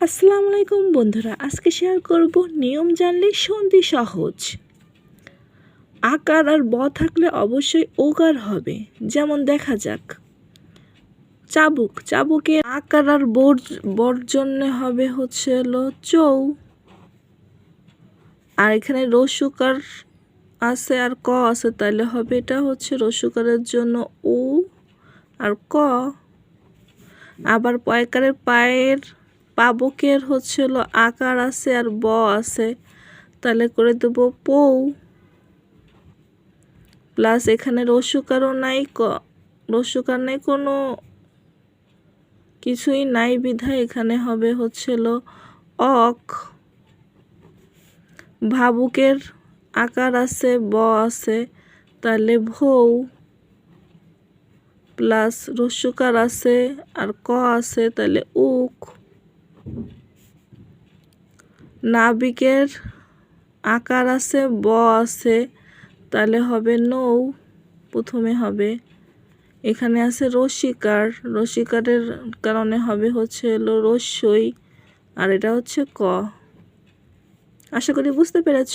আসসালামু আলাইকুম বন্ধুরা, আজকে শেয়ার করব নিয়ম জানলে সন্ধি সহজ। আকার আর ব থাকলে অবশ্যই ওকার হবে, যেমন দেখা যাক। চাবুক, চাবুকে আকার আর বোর, বর জন্য হবে হচ্ছে হলো চৌ। আর এখানে রসুকার আছে আর ক আছে তাহলে হবে এটা হচ্ছে রসুকারের জন্য উ আর ক। আবার পয়কারের পায়ের পাবকের হচ্ছে হলো আকার আছে আর ব আছে। তাহলে করে দেব পৌ। প্লাস এখানে রসুকারও নাই ক রসুকার নাই কোনো কিছুই নাই বিধায় এখানে হবে হচ্ছে হলো অক। ভাবুকের আকার আছে, ব আছে, তাহলে ভৌ। প্লাস রস্যকার আছে আর ক আছে, তাহলে উক। নাবিকের আকার আছে, ব আছে, তাহলে হবে নৌ, প্রথমে হবে। এখানে আছে রসিকার রসিকারের কারণে হবে হচ্ছে হলো রস্যই, আর এটা হচ্ছে ক। আশা করি বুঝতে পেরেছ।